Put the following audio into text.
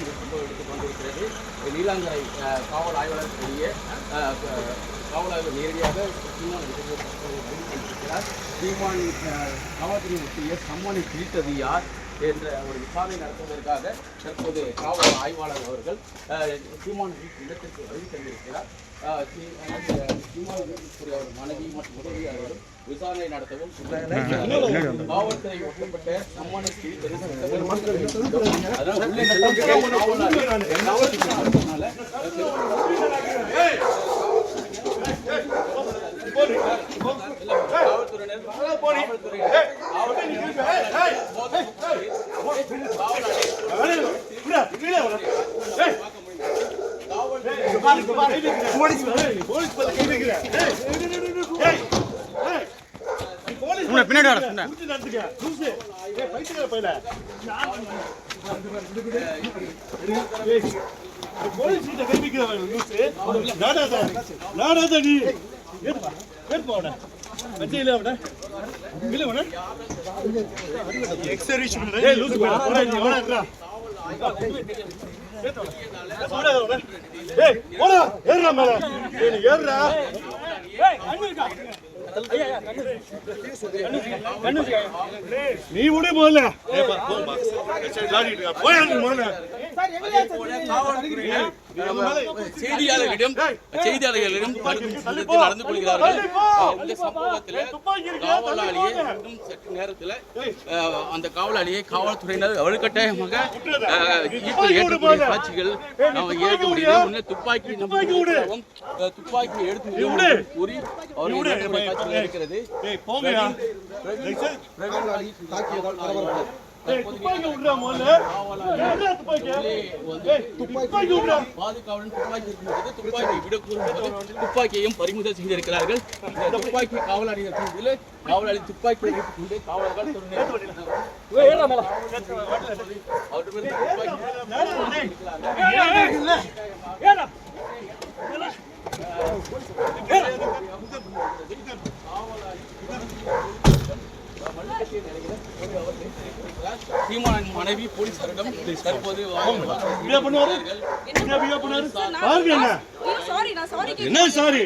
சீமான் கொண்டு எடுத்துக் கொண்டிருக்கிறது. நீலாங்கரை காவல் ஆய்வாளர் வெளியே காவல் ஆய்வு நேரடியாக சீமான் இருக்கிறார் சீமான் அஹ், காவல்துறை ஒட்டிய சம்மனை பிரித்தது யார்? என்ற ஒரு விசாரணை நடத்துவதற்காக தற்போது காவல் ஆய்வாளர் அவர்கள் சீமான சீமான் இடத்திற்கு வருகை தந்திருக்கிறார். சீமான அவர் மனைவி மற்றும் உதவியாளர்களும் விசாரணை நடத்தவும் காவல்துறை ஒட்டப்பட்ட சம்மனை பிரித்தது அதாவது உள்ளே காவலாளர் காவல்துறை காவல்துறையினர் காவல்துறையினர் பின்னாடி வர சொன்ன நீ. விடு. முதல்ல. போய் முதல்ல. செய்தியாளர்களிடம் செய்தியாளர்களிடம் நடந்து கொள்கிறார்கள் இந்த சம்பவத்தில் காவலாளியை இன்னும் சற்று நேரத்தில் அந்த காவலாளியை காவல்துறையினர் வலுக்கட்டாயமாக காட்சிகள் நாம் ஏற்க முடியல முன்னே துப்பாக்கி துப்பாக்கி எடுத்து கூறி அவர் ஏற்றக்கூடிய காட்சிகள் இருக்கிறது துப்பாக்கியையும் பறிமுதல் செய்திருக்கிறார்கள் துப்பாக்கி செய்ததில் காவலாளி துப்பாக்கி கொண்டு காவலர்கள் சீமானின் மனைவி போலீசாரிடம் தற்போது என்ன? சாரி என்ன. சாரி தற்போது